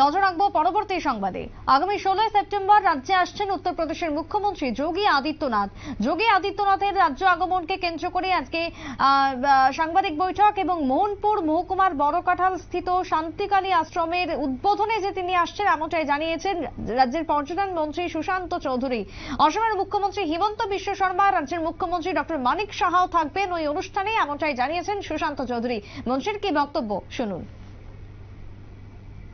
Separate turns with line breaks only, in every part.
নজর রাখব পরবর্তী সংবাদে। আগামী ষোলোই সেপ্টেম্বর রাজ্যে আসছেন উত্তরপ্রদেশের মুখ্যমন্ত্রী যোগী আদিত্যনাথ। যোগী আদিত্যনাথের রাজ্য আগমনকে কেন্দ্র করে আজকে সাংবাদিক বৈঠক এবং মোহনপুর মহকুমার বড়কাঠাল স্থিত শান্তিকালী আশ্রমের উদ্বোধনে যে তিনি আসছেন এমনটাই জানিয়েছেন রাজ্যের পর্যটন মন্ত্রী সুশান্ত চৌধুরী। অসমের মুখ্যমন্ত্রী হিমন্ত বিশ্ব শর্মা, রাজ্যের মুখ্যমন্ত্রী ডক্টর মানিক সাহাও থাকবেন। ওই অনুষ্ঠানে এমনটাই জানিয়েছেন সুশান্ত চৌধুরী। মন্ত্রীর কি বক্তব্য? শুনুন।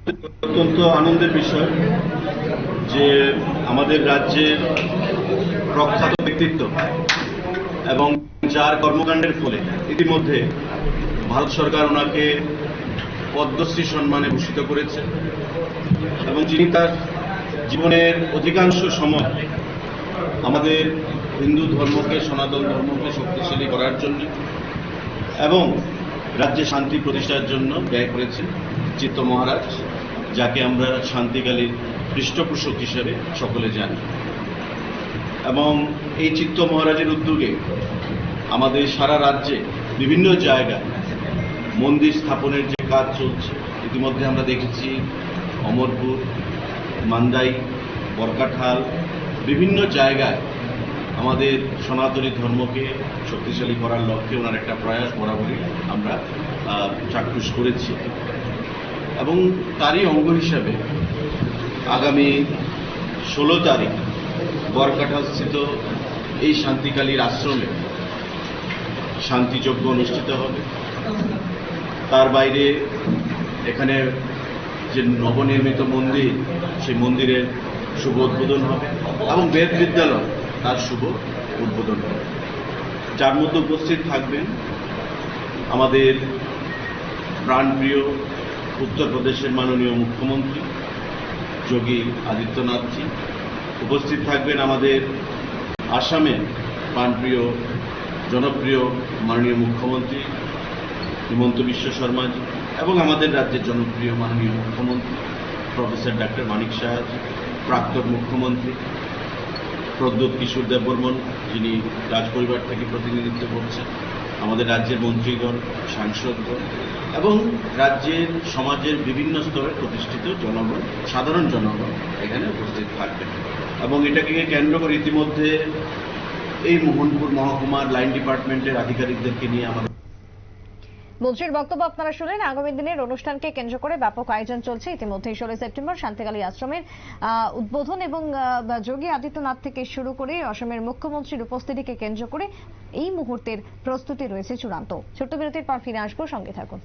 অত্যন্ত আনন্দের বিষয় যে আমাদের রাজ্যের প্রখ্যাত ব্যক্তিত্ব এবং যার কর্মকাণ্ডের ফলে ইতিমধ্যে ভারত সরকার ওনাকে পদ্মশ্রী সম্মানে ভূষিত করেছে এবং যিনি তার জীবনের অধিকাংশ সময় আমাদের হিন্দু ধর্মকে, সনাতন ধর্মকে শক্তিশালী করার জন্য এবং রাজ্যে শান্তি প্রতিষ্ঠার জন্য ব্যয় করেছেন। চিত্ত মহারাজ। যাকে আমরা শান্তিকালীন পৃষ্ঠপোষক হিসেবে সকলে জানি। এবং এই চিত্ত মহারাজের উদ্যোগে আমাদের সারা রাজ্যে বিভিন্ন জায়গায় মন্দির স্থাপনের যে কাজ চলছে, ইতিমধ্যে আমরা দেখেছি অমরপুর, মান্দাই, বরকাঠাল, বিভিন্ন জায়গায় আমাদের সনাতনী ধর্মকে শক্তিশালী করার লক্ষ্যে ওনার একটা প্রয়াস বরাবরই আমরা চাক্ষুষ করেছি। এবং তারই অঙ্গ হিসাবে আগামী ষোলো তারিখ বরকাঠাস্থিত এই শান্তিকালীর আশ্রমে শান্তিযজ্ঞ অনুষ্ঠিত হবে। তার বাইরে এখানে যে নবনির্মিত মন্দির, সেই মন্দিরের শুভ উদ্বোধন হবে এবং বেদ বিদ্যালয় তার শুভ উদ্বোধন হবে। যার মধ্যে উপস্থিত থাকবেন আমাদের প্রাণপ্রিয় উত্তরপ্রদেশের মাননীয় মুখ্যমন্ত্রী, যোগী আদিত্যনাথজি উপস্থিত থাকবেন আমাদের আসামের প্রাণপ্রিয় জনপ্রিয় মাননীয় মুখ্যমন্ত্রী হিমন্ত বিশ্ব শর্মাজি এবং আমাদের রাজ্যের জনপ্রিয় মাননীয় মুখ্যমন্ত্রী প্রফেসর ডাক্তার মানিক সাহাজি, প্রাক্তন মুখ্যমন্ত্রী প্রদ্যুৎ কিশোর দেববর্মন যিনি রাজ পরিবার থেকে প্রতিনিধিত্ব করছেন। আমাদের রাজ্যের মন্ত্রীগণ, সাংসদগণ এবং রাজ্যের সমাজের বিভিন্ন স্তরে প্রতিষ্ঠিত জনগণ, সাধারণ জনগণ এখানে উপস্থিত থাকবেন। এবং এটাকে কেন্দ্র করে ইতিমধ্যে এই মোহনপুর মহকুমার লাইন ডিপার্টমেন্টের আধিকারিকদেরকে নিয়ে আমাদের
মন্ত্রীর বক্তব্য আপনারা শুনলেন। আগামী দিনের অনুষ্ঠানকে কেন্দ্র করে ব্যাপক আয়োজন চলছে। ইতিমধ্যে ষোলোই সেপ্টেম্বর শান্তিকালী আশ্রমের উদ্বোধন এবং যোগী আদিত্যনাথ থেকে শুরু করে অসমের মুখ্যমন্ত্রীর উপস্থিতিকে কেন্দ্র করে এই মুহূর্তের প্রস্তুতি রয়েছে চূড়ান্ত। ছোট্ট বিরতির পর ফিরে আসব। সঙ্গে থাকুন।